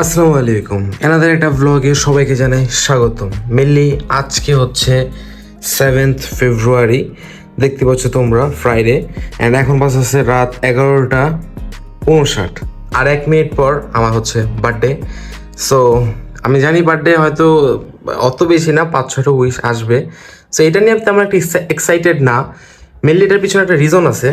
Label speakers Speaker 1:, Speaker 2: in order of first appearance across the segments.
Speaker 1: আসসালামু আলাইকুম। এনাদের একটা ব্লগে সবাইকে জানাই স্বাগতম। মেনলি আজকে হচ্ছে সেভেন্থ ফেব্রুয়ারি দেখতে পাচ্ছ তোমরা ফ্রাইডে অ্যান্ড এখন বাস আছে রাত এগারোটা উনষাট। আর এক মিনিট পর আমার হচ্ছে বার্থডে সো আমি জানি বার্থডে হয়তো অত বেশি না পাঁচ ছটা উইশ আসবে। সো এটা নিয়ে তেমন একটা এক্সাইটেড না। মেনলি এটার পিছনে একটা রিজন আছে।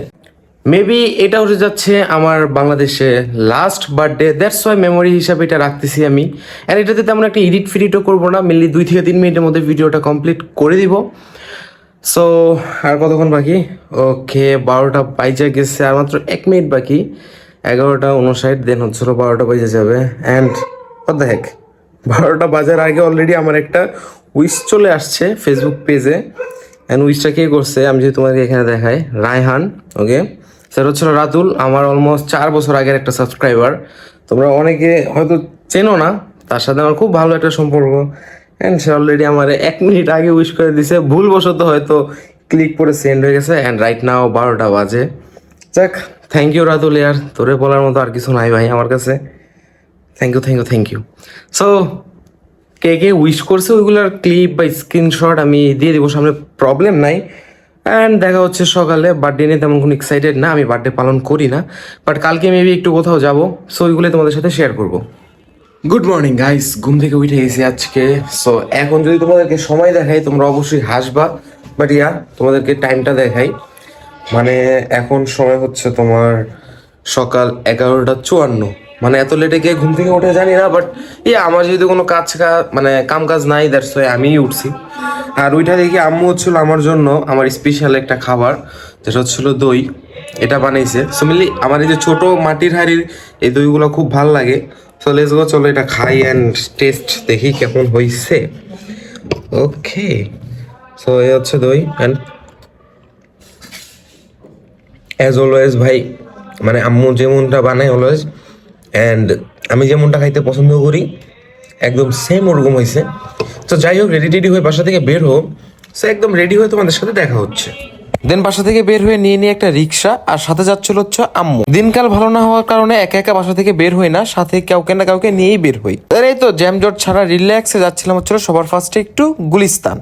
Speaker 1: মেবি এটা হতে যাচ্ছে আমার বাংলাদেশে last birthday that's why memory হিসাবে এটা রাখতেছি আমি। আর এটাতে তেমন একটা এডিট ফিডিটও করব না মেনলি দুই থেকে তিন মিনিটের মধ্যে ভিডিওটা কমপ্লিট করে দিব। সো আর কতক্ষণ বাকি? ওকে বারোটা বাইজা গেছে, আর মাত্র এক মিনিট বাকি। এগারোটা উনষাট দেন হচ্ছিল বারোটা বাজে যাবে। অ্যান্ড হ্যাক বারোটা বাজার আগে অলরেডি আমার একটা উইশ চলে আসছে ফেসবুক পেজে অ্যান্ড উইশটা কে করছে? আমি যদি তোমাকে এখানে দেখাই, রায়হান ওকে স্যার হচ্ছিল রাতুল, আমার অলমোস্ট চার বছর আগের একটা সাবস্ক্রাইবার তোমরা অনেকে হয়তো চেনো না, তার সাথে আমার খুব ভালো একটা সম্পর্ক। অ্যান্ড সে অলরেডি আমার এক মিনিট আগে উইশ করে দিছে। ভুলবশত হয়তো ক্লিক করে সেন্ড হয়ে গেছে। অ্যান্ড রাইট নাও বারোটা বাজে। যাক থ্যাংক ইউ রাতুল ইয়ার। তোরে বলার মতো আর কিছু নাই ভাই আমার কাছে। Thank you thank you thank you so কে কে উইশ করছে ওইগুলোর ক্লিপ বা স্ক্রিনশট আমি দিয়ে দিব, সামনে প্রবলেম নাই। অ্যান্ড দেখা হচ্ছে সকালে বার্থডে নিয়ে তেমন কোনো এক্সাইটেড না, আমি বার্থডে পালন করি না বাট কালকে মেবি একটু কোথাও যাব সো ওইগুলো তোমাদের সাথে শেয়ার করব। গুড মর্নিং গাইস ঘুম থেকে উঠে গেছি আজকে। সো এখন যদি তোমাদেরকে সময় দেখাই, তোমরা অবশ্যই হাসবা বাট ইয়া তোমাদেরকে টাইমটা দেখাই। মানে এখন সময় হচ্ছে তোমার সকাল এগারোটা চুয়ান্ন। মানে এত লেটে গিয়ে ঘুম থেকে উঠে জানি না বাট ইয়ে আমার যদি কোনো কাজ মানে কাম কাজ নাই দ্যাটস ওয়াই আমিই উঠছি। আর ওইটা দেখি আম্মু হচ্ছিল আমার জন্য আমার স্পেশাল একটা খাবার, যেটা হচ্ছিল দই। এটা বানাইছে। সো মিলি আমার এই যে ছোট মাটির হাড়ির এই দইগুলো খুব ভালো লাগে। সো লেটস গো চলো এটা খাই অ্যান্ড টেস্ট দেখি কেমন হয়েছে ওকে সো এই হচ্ছে দই অ্যান্ড অ্যাজ অলওয়েজ ভাই মানে আম্মু যেমনটা বানায় অলওয়েজ অ্যান্ড আমি যেমনটা খাইতে পছন্দ করি, একদম সেম ওরকম হয়েছে তো যাই হোক রেডি টেডি হয়ে বাসা থেকে বের হোক সে একদম রেডি হয়ে তোমাদের সাথে দেখা হচ্ছে। দেন বাসা থেকে বের হয়ে নিয়ে নিয়ে একটা রিক্সা, আর সাথে যাচ্ছিল হচ্ছে আম্মু। দিনকাল ভালো না হওয়ার কারণে একা একা বাসা থেকে বের হই না, সাথে কাউকে না কাউকে নিয়েই বের হই। এই তো জ্যামজট ছাড়া রিল্যাক্সে যাচ্ছিলাম হচ্ছিল সবার ফার্স্টে একটু গুলিস্তান।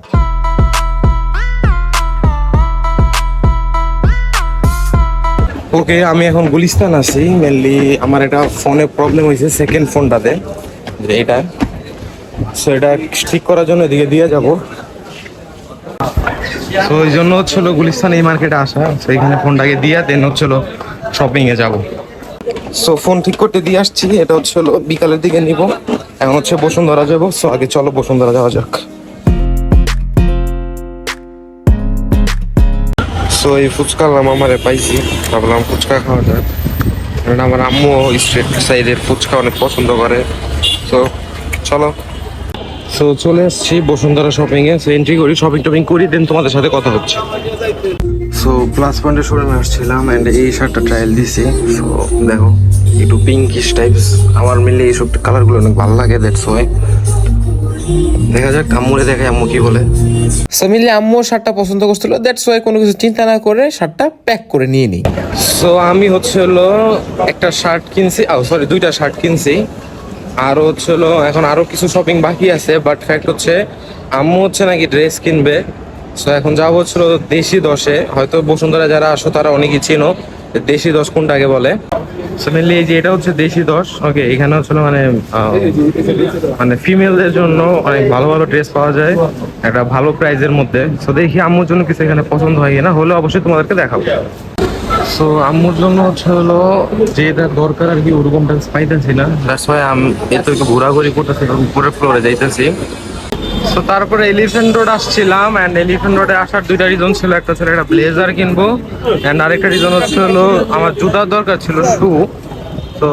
Speaker 1: ওকে, আমি এখন গুলিস্তান আছি মেনলি আমার একটা ফোনে প্রবলেম হয়েছে সেকেন্ড ফোনটাতে যে এটা সো এটা ঠিক করার জন্য এদিকে দিয়ে যাব। তো ওই জন্য হচ্ছিল গুলিস্তান এই মার্কেটে আসা তো এখানে ফোনটাকে দিয়ে দেন হচ্ছিল শপিং এ যাব। সো ফোন ঠিক করতে দিয়ে আসছি, এটা হচ্ছিল বিকালের দিকে নিব, এখন হচ্ছে বসুন্ধরা যাব সো আগে চলো বসুন্ধরা যাওয়া যাক। সো এই ফুচকা আমারে পাইছি। ভাবলাম ফুচকা খাওয়া যাক। কারণ আমার আম্মু স্ট্রিট সাইডের ফুচকা অনেক পছন্দ করে। সো চলো। সো চলে এসেছি বসুন্ধরা শপিং এ। সো এন্ট্রি করি শপিং টপিং করি দেন তোমাদের সাথে কথা হচ্ছে। সো প্লাস পয়েন্টে শোরুমে আসছিলাম অ্যান্ড এই শার্টটা ট্রায়াল দিছি। সো দেখো, একটু পিঙ্কিশ টাইপস আমার মিলে এইসব কালারগুলো অনেক ভালো লাগে দ্যাটস ওয়াই দেখা যাক আম্মুরে দেখে আম্মু কি বলে। সো মিলে আম্মু শার্টটা পছন্দ করছিল দ্যাটস ওয়াই কোনো কিছু চিন্তা না করে শার্টটা প্যাক করে নিয়ে নিই। সো আমি হচ্ছে হলো একটা শার্ট কিনছি ও সরি দুইটা শার্ট কিনছি। আর হচ্ছে হলো এখন আরও কিছু শপিং বাকি আছে বাট ফ্যাক্ট হচ্ছে আম্মু হচ্ছে নাকি ড্রেস কিনবে। সো এখন যাব হচ্ছিল দেশি দশে হয়তো বসুন্ধরা যারা আসো তারা অনেকেই চিনো। যে দেশি দশ কোনটাকে বলে? সো মেনলি এই যে এটা হচ্ছে দেশি দশ। ওকে এখানে হচ্ছিল মানে মানে ফিমেলদের জন্য অনেক ভালো ভালো ড্রেস পাওয়া যায়, একটা ভালো প্রাইজের মধ্যে। সো দেখি আম্মুর জন্য কিছু এখানে পছন্দ হয় কিনা, হলে অবশ্যই তোমাদেরকে দেখাবো। সো আম্মুর জন্য হচ্ছে হলো যেটা দরকার আর কি ওরকম ড্রেস পাইতেছি না। দ্যাটস ওয়াই আম এত ঘোরাঘুরি করতেছি উপরের ফ্লোরে যাইতেছি। সো তারপরে এলিফেন্ট রোড আসছিলাম অ্যান্ড এলিফেন্ট রোডে আসার দুইটা রিজন ছিল। একটা ছিল একটা ব্লেজার কিনবো অ্যান্ড আরেকটা রিজন হচ্ছে আমার জুতার দরকার ছিল শু তো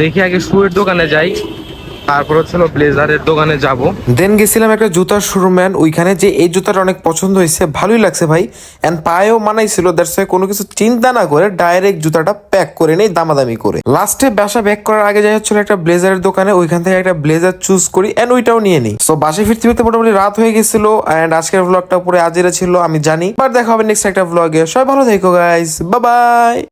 Speaker 1: দেখি আগে শুয়ের দোকানে যাই। তারপর হচ্ছিল ব্লেজারের দোকানে যাব।
Speaker 2: দেন গেছিলাম একটা জুতার শোরুম ওইখানে যে এই জুতাটা অনেক পছন্দ হয়েছে, ভালোই লাগছে ভাই। এন্ড পায়েও মানাইছিল দ্যাটস ওয়াই কোনো কিছু চিন্তা না করে ডাইরেক্ট জুতাটা প্যাক করে নেই, দামাদামি করে। লাস্টে বাসা ব্যাক করার আগে যাই হচ্ছিল একটা ব্লেজারের দোকানে, ওইখান থেকে একটা ব্লেজার চুজ করি এন্ড ওইটাও নিয়ে নিই। সো বাসে ফিরতে ফিরতে মোটামুটি রাত হয়ে গেছিল এন্ড আজকের ব্লগটা পুরো আজেরা ছিল, আমি জানি। বাট দেখা হবে নেক্সট একটা ব্লগে সবাই ভালো থেকো গাইস বাই